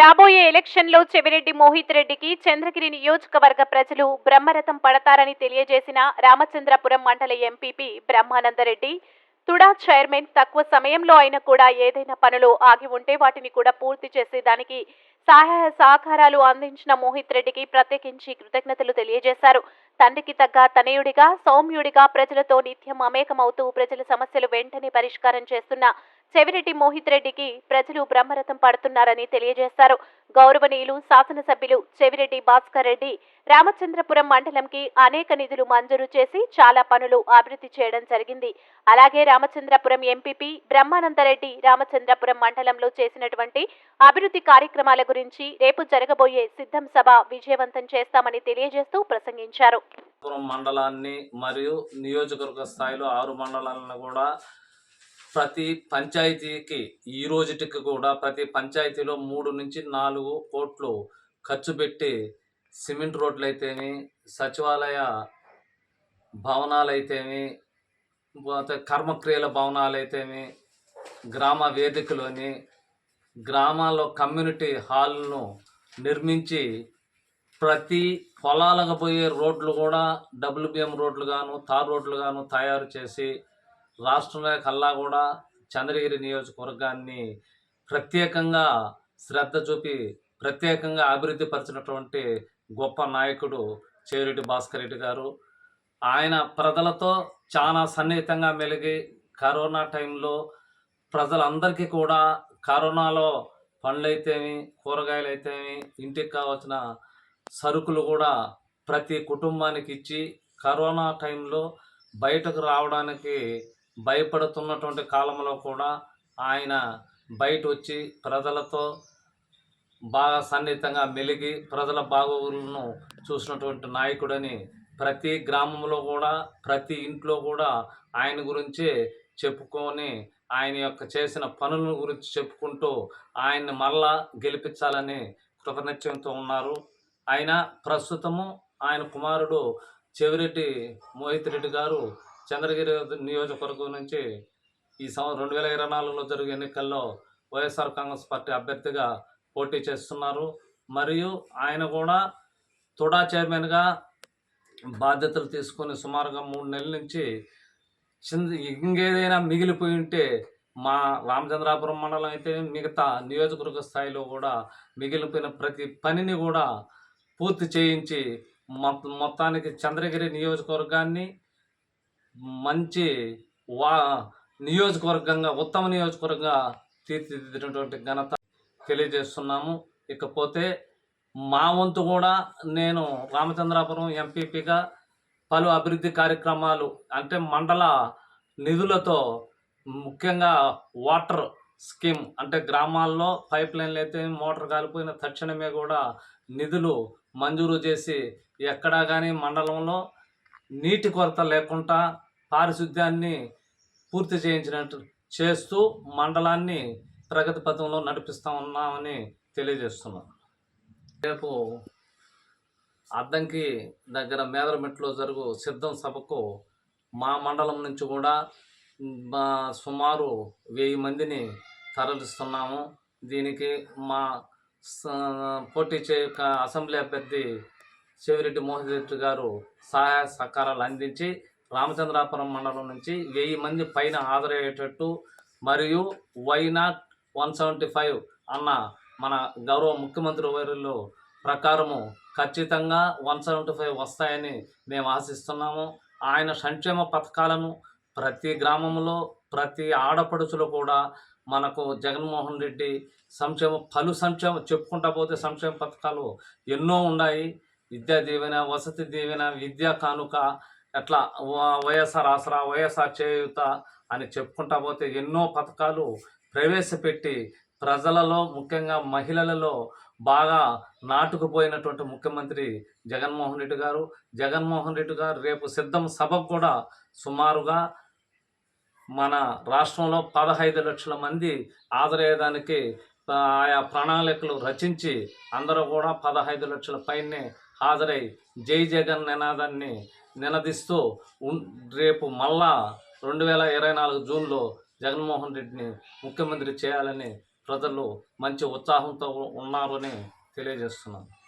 రాబోయే ఎలక్షన్లో చెవిరెడ్డి మోహిత్ రెడ్డికి చంద్రగిరి నియోజకవర్గ ప్రజలు బ్రహ్మరథం పడతారని తెలియజేసిన రామచంద్రపురం మండల ఎంపీపీ బ్రహ్మానందరెడ్డి తుడా చైర్మన్ తక్కువ సమయంలో అయినా కూడా ఏదైనా పనులు ఆగి ఉంటే వాటిని కూడా పూర్తి చేసేదానికి సహాయ సహకారాలు అందించిన మోహిత్ రెడ్డికి ప్రత్యేకించి కృతజ్ఞతలు తెలియజేశారు. తండ్రికి తగ్గ తనయుడిగా సౌమ్యుడిగా ప్రజలతో నిత్యం అమేకమవుతూ ప్రజల సమస్యలు వెంటనే పరిష్కారం చేస్తున్న చెవిరెడ్డి మోహిత్ రెడ్డికి ప్రజలు బ్రహ్మరథం పడుతున్నారని తెలియజేశారు. గౌరవనీయులు శాసనసభ్యులు చెవిరెడ్డి భాస్కర్ రెడ్డి రామచంద్రపురం మండలంకి అనేక నిధులు మంజూరు చేసి చాలా పనులు అభివృద్ధి చేయడం జరిగింది. అలాగే రామచంద్రపురం ఎంపీపీ బ్రహ్మానందరెడ్డి రామచంద్రపురం మండలంలో చేసినటువంటి అభివృద్ధి కార్యక్రమాల గురించి రేపు జరగబోయే సిద్ధం సభ విజయవంతం చేస్తామని తెలియజేస్తూ ప్రసంగించారు. మండలాన్ని మరియు నియోజకవర్గ స్థాయిలో ఆరు మండలాలను కూడా ప్రతి పంచాయతీకి ఈ రోజుటికి కూడా ప్రతి పంచాయతీలో మూడు నుంచి నాలుగు కోట్లు ఖర్చు పెట్టి సిమెంట్ రోడ్లు అయితేమి సచివాలయ భవనాలు అయితేమి కర్మక్రియల భవనాలు అయితేమి గ్రామ వేదికలోని గ్రామాల్లో కమ్యూనిటీ హాల్ను నిర్మించి ప్రతి పొలాలకు పోయే రోడ్లు కూడా డబ్ల్యూబిఎం రోడ్లు గాను తార్ రోడ్లు గాను తయారు చేసి రాష్ట్రంలో కల్లా కూడా చంద్రగిరి నియోజకవర్గాన్ని ప్రత్యేకంగా శ్రద్ధ చూపి ప్రత్యేకంగా అభివృద్ధి పరిచినటువంటి గొప్ప నాయకుడు చేరెడ్డి భాస్కర్ రెడ్డి గారు. ఆయన ప్రజలతో చాలా సన్నిహితంగా మెలిగి కరోనా టైంలో ప్రజలందరికీ కూడా కరోనాలో పండ్లైతేమి కూరగాయలు అయితేమి ఇంటికి కావాల్సిన సరుకులు కూడా ప్రతి కుటుంబానికి ఇచ్చి కరోనా టైంలో బయటకు రావడానికి భయపడుతున్నటువంటి కాలంలో కూడా ఆయన బయట వచ్చి ప్రజలతో బాగా సన్నిహితంగా మెలిగి ప్రజల బాగోగులను చూసినటువంటి నాయకుడని ప్రతి గ్రామంలో కూడా ప్రతి ఇంట్లో కూడా ఆయన గురించే చెప్పుకొని ఆయన యొక్క చేసిన పనుల గురించి చెప్పుకుంటూ ఆయన్ని మరలా గెలిపించాలని కృతనిశ్చయంతో ఉన్నారు. ఆయన ప్రస్తుతము ఆయన కుమారుడు చెవిరెడ్డి మోహిత్ రెడ్డి గారు చంద్రగిరి నియోజకవర్గం నుంచి ఈ సంవత్సరం రెండు వేల ఇరవై నాలుగులో జరిగే ఎన్నికల్లో వైఎస్ఆర్ కాంగ్రెస్ పార్టీ అభ్యర్థిగా పోటీ చేస్తున్నారు. మరియు ఆయన కూడా తుడా చైర్మన్గా బాధ్యతలు తీసుకొని సుమారుగా మూడు నెలల నుంచి ఇంకేదైనా మిగిలిపోయి ఉంటే మా రామచంద్రాపురం మండలం అయితే మిగతా నియోజకవర్గ స్థాయిలో కూడా మిగిలిపోయిన ప్రతి పనిని కూడా పూర్తి చేయించి మొత్తానికి చంద్రగిరి నియోజకవర్గాన్ని మంచి వా నియోజకవర్గంగా ఉత్తమ నియోజకవర్గంగా తీర్చిదిద్దినటువంటి ఘనత తెలియజేస్తున్నాము. ఇకపోతే మా వంతు కూడా నేను రామచంద్రాపురం ఎంపీపీగా పలు అభివృద్ధి కార్యక్రమాలు అంటే మండల నిధులతో ముఖ్యంగా వాటర్ స్కీమ్ అంటే గ్రామాల్లో పైప్ లైన్లు అయితే మోటార్ కాలిపోయిన తక్షణమే కూడా నిధులు మంజూరు చేసి ఎక్కడా కానీ మండలంలో నీటి కొరత లేకుండా పారిశుద్ధ్యాన్ని పూర్తి చేయించినట్టు చేస్తూ మండలాన్ని ప్రగతి పథంలో నడిపిస్తూ ఉన్నామని తెలియజేస్తున్నాం. రేపు అద్దంకి దగ్గర మేదరమెట్లో జరుగు సిద్ధం సభకు మా మండలం నుంచి కూడా సుమారు వెయ్యి మందిని తరలిస్తున్నాము. దీనికి మా స- పోటీ చేయక అసెంబ్లీ అభ్యర్థి చెవిరెడ్డి మోహన్ రెడ్డి గారు సహాయ సహకారాలు అందించి రామచంద్రాపురం మండలం నుంచి వెయ్యి మంది పైన హాజరయ్యేటట్టు మరియు why not one seventy five అన్న మన గౌరవ ముఖ్యమంత్రి వర్యులు ప్రకారము ఖచ్చితంగా వన్ సెవెంటీ ఫైవ్ వస్తాయని మేము ఆశిస్తున్నాము. ఆయన సంక్షేమ పథకాలను ప్రతి గ్రామంలో ప్రతి ఆడపడుచులు కూడా మనకు జగన్మోహన్ రెడ్డి సంక్షేమ పలు సంక్షేమ చెప్పుకుంటా పోతే సంక్షేమ పథకాలు ఎన్నో ఉన్నాయి. విద్యా దీవెన వసతి దీవెన విద్యా కానుక అట్లా వ- వైఎస్ఆర్ ఆసరా వైఎస్ఆర్ చేయూత అని చెప్పుకుంటా పోతే ఎన్నో పథకాలు ప్రవేశపెట్టి ప్రజలలో ముఖ్యంగా మహిళలలో బాగా నాటుకుపోయినటువంటి ముఖ్యమంత్రి జగన్మోహన్ రెడ్డి గారు. జగన్మోహన్ రెడ్డి గారు రేపు సిద్ధం సభ కూడా సుమారుగా మన రాష్ట్రంలో పదహైదు లక్షల మంది హాజరయ్యేదానికి ఆయా ప్రణాళికలు రచించి అందరూ కూడా పదహైదు లక్షల పైనే హాజరై జై జగన్ నినాదాన్ని నినదిస్తూ రేపు మళ్ళా రెండు వేల ఇరవై నాలుగు జూన్లో జగన్మోహన్ రెడ్డిని ముఖ్యమంత్రి చేయాలని ప్రజలు మంచి ఉత్సాహంతో ఉన్నారని తెలియజేస్తున్నాను.